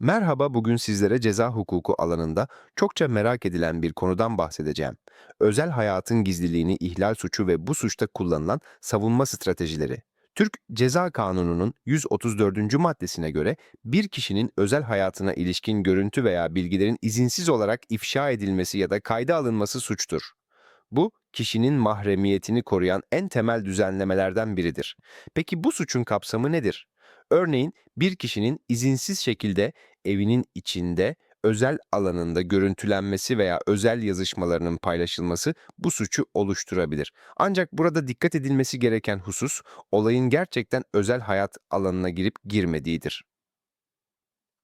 Merhaba, bugün sizlere ceza hukuku alanında çokça merak edilen bir konudan bahsedeceğim. Özel hayatın gizliliğini ihlal suçu ve bu suçta kullanılan savunma stratejileri. Türk Ceza Kanunu'nun 134. maddesine göre bir kişinin özel hayatına ilişkin görüntü veya bilgilerin izinsiz olarak ifşa edilmesi ya da kayda alınması suçtur. Bu, kişinin mahremiyetini koruyan en temel düzenlemelerden biridir. Peki bu suçun kapsamı nedir? Örneğin bir kişinin izinsiz şekilde evinin içinde özel alanında görüntülenmesi veya özel yazışmalarının paylaşılması bu suçu oluşturabilir. Ancak burada dikkat edilmesi gereken husus olayın gerçekten özel hayat alanına girip girmediğidir.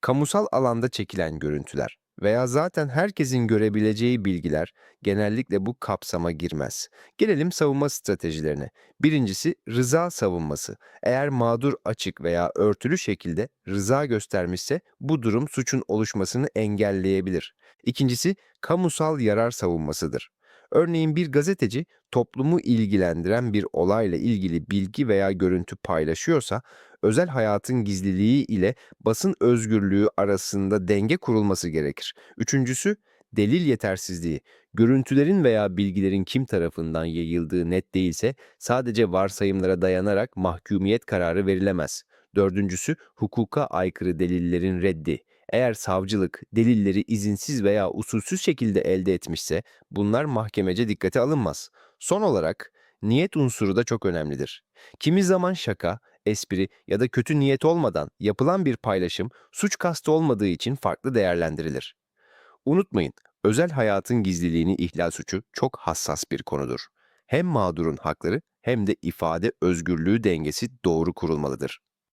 Kamusal alanda çekilen görüntüler veya zaten herkesin görebileceği bilgiler genellikle bu kapsama girmez. Gelelim savunma stratejilerine. Birincisi rıza savunması. Eğer mağdur açık veya örtülü şekilde rıza göstermişse bu durum suçun oluşmasını engelleyebilir. İkincisi kamusal yarar savunmasıdır. Örneğin bir gazeteci toplumu ilgilendiren bir olayla ilgili bilgi veya görüntü paylaşıyorsa, özel hayatın gizliliği ile basın özgürlüğü arasında denge kurulması gerekir. Üçüncüsü, delil yetersizliği. Görüntülerin veya bilgilerin kim tarafından yayıldığı net değilse sadece varsayımlara dayanarak mahkumiyet kararı verilemez. Dördüncüsü, hukuka aykırı delillerin reddi. Eğer savcılık delilleri izinsiz veya usulsüz şekilde elde etmişse bunlar mahkemece dikkate alınmaz. Son olarak niyet unsuru da çok önemlidir. Kimi zaman şaka, espri ya da kötü niyet olmadan yapılan bir paylaşım suç kastı olmadığı için farklı değerlendirilir. Unutmayın, özel hayatın gizliliğini ihlal suçu çok hassas bir konudur. Hem mağdurun hakları hem de ifade özgürlüğü dengesi doğru kurulmalıdır.